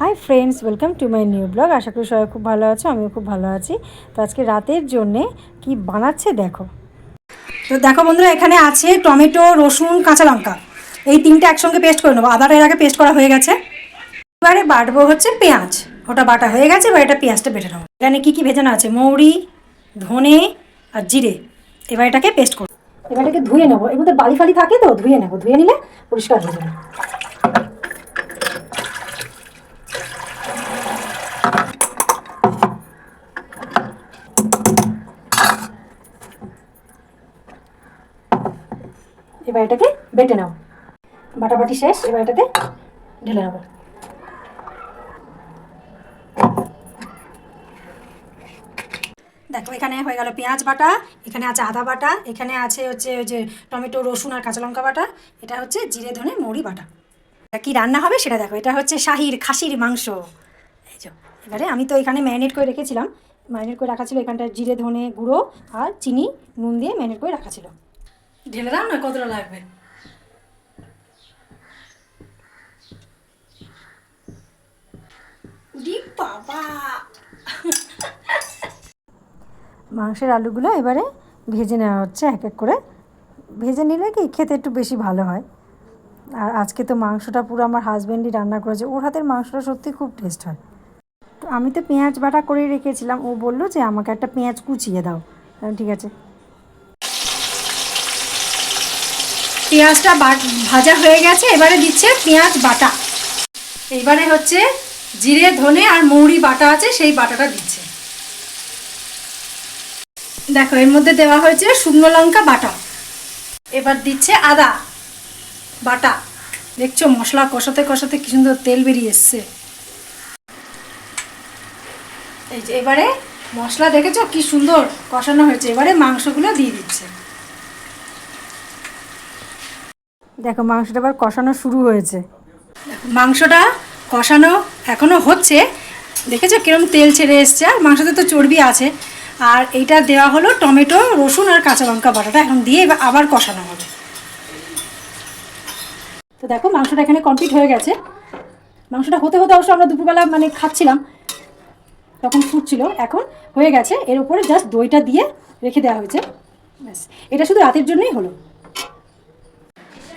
Hi friends welcome to my new blog আশা করি সবাই খুব ভালো আছো, আমিও খুব ভালো আছি। তো আজকে রাতের জন্যে কি বানাচ্ছে দেখো। তো দেখো বন্ধুরা, এখানে আছে টমেটো, রসুন, কাঁচা লঙ্কা। এই তিনটে একসঙ্গে পেস্ট করে নেব। আদাটা এর আগে পেস্ট করা হয়ে গেছে। এবারে বাটবো হচ্ছে পেঁয়াজ। ওটা বাটা হয়ে গেছে, এবার এটা পেঁয়াজটা বেটে নেব। এখানে কী কী ভেজানো আছে? মৌরি, ধনে আর জিরে। এবার এটাকে পেস্ট করব। এবার এটাকে ধুয়ে নেব। এর মধ্যে বালি ফালি থাকে তো, ধুয়ে নেব। ধুয়ে নিলে পরিষ্কার হয়ে যাবে। এবার এটাকে বেটে নাও। বাটাবাটি শেষ, এবার এটাতে ঢেলে নেব দেখো, এখানে হয়ে গেল পেঁয়াজ বাটা, এখানে আছে আদা বাটা, এখানে আছে হচ্ছে ওই যে টমেটো, রসুন আর কাঁচা লঙ্কা বাটা, এটা হচ্ছে জিরে, ধনে, মৌরি বাটা। কি রান্না হবে সেটা দেখো, এটা হচ্ছে শাহির খাসির মাংস। এই এবারে আমি তো এখানে ম্যারিনেট করে রেখেছিলাম, ম্যারিনেট করে রাখা ছিল এখানটা জিরে, ধনে গুঁড়ো আর চিনি, নুন দিয়ে ম্যারিনেট করে রাখা ছিল। ঢেলে দাও না কতটা লাগবে? বাবা। মাংসের আলুগুলো এবারে ভেজে নেওয়া হচ্ছে এক এক করে। ভেজে নিলে কি খেতে একটু বেশি ভালো হয়। আর আজকে তো মাংসটা পুরো আমার হাজব্যান্ডই রান্না করেছে। ওর হাতের মাংসটা সত্যি খুব টেস্ট হয়। তো আমি তো পেঁয়াজ বাটা করে রেখেছিলাম। ও বলল যে আমাকে একটা পেঁয়াজ কুচিয়ে দাও। ঠিক আছে। পেঁয়াজটা ভাজা হয়ে গেছে, এবারে দিচ্ছে পেঁয়াজ বাটা। এবারে হচ্ছে জিরে, ধনে আর মৌরি বাটা আছে, সেই বাটাটা দিচ্ছে। দেখো, এর মধ্যে দেওয়া হয়েছে শুকনো লঙ্কা বাটা। এবার দিচ্ছে আদা বাটা। দেখছ, মশলা কষাতে কষাতে কি সুন্দর তেল বেরিয়ে এসছে। এই যে, এবারে মশলা দেখেছ কি সুন্দর কষানো হয়েছে। এবারে মাংসগুলো দিয়ে দিচ্ছে। দেখো, মাংসটা আবার কষানো শুরু হয়েছে। মাংসটা কষানো এখনও হচ্ছে। দেখেছ কিরম তেল ছেড়ে এসছে? আর মাংসতে তো চর্বি আছে। আর এইটা দেওয়া হলো টমেটো, রসুন আর কাঁচা লঙ্কা বাটাটা। এখন দিয়ে এবার আবার কষানো হবে। তো দেখো, মাংসটা এখানে কমপ্লিট হয়ে গেছে। মাংসটা হতে হতে অবশ্য আমরা দুপুরবেলা মানে খাচ্ছিলাম। তখন ফুটছিল এখন হয়ে গেছে। এর উপরে জাস্ট দইটা দিয়ে রেখে দেওয়া হয়েছে। ব্যাস। এটা শুধু রাতের জন্যই হলো।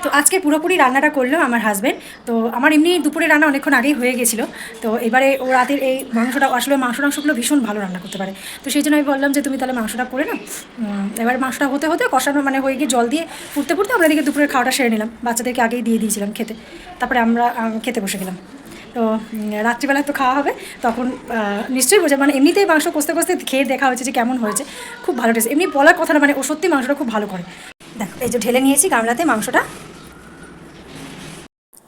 তো আজকে পুরোপুরি রান্নাটা করল আমার হাজব্যান্ড তো আমার এমনি দুপুরে রান্না অনেকক্ষণ আগেই হয়ে গেছিল। তো এবারে ও রাতের এই মাংসটা, আসলে মাংস মাংসগুলো ভীষণ ভালো রান্না করতে পারে। তো সেই জন্য আমি বললাম যে, তুমি তাহলে মাংসটা করে না এবার মাংসটা হতে হতে কষানো মানে হয়ে গিয়ে জল দিয়ে ফুটতে ফুটতে আমরা এদিকে দুপুরের খাওয়াটা সেরে নিলাম। বাচ্চাদেরকে আগেই দিয়ে দিয়েছিলাম খেতে। তারপরে আমরা খেতে বসে গেলাম। তো রাত্রিবেলা তো খাওয়া হবে। তখন নিশ্চয়ই বোঝা মানে এমনিতেই মাংস কষতে কষতে খেয়ে দেখা হয়েছে যে, কেমন হয়েছে। খুব ভালো টেস্ট এমনি বলার কথা না মানে ও সত্যি মাংসটা খুব ভালো করে। দেখো, এই যে ঢেলে নিয়েছি গামলাতে মাংসটা।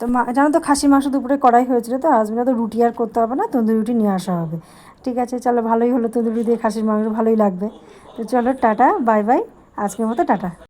তো মা, জানো তো খাসি মাংস দুপুরে কড়াই হয়েছিল তো হাজবেন্ডে তো রুটি আর করতে হবে না, তন্দুরি রুটি নিয়ে আসা হবে। ঠিক আছে, চলো ভালোই হলো তন্দুরি দিয়ে খাসির মাংস, ভালোই লাগবে। তো চলো টাটা, বাই বাই, আজকের মতো টাটা।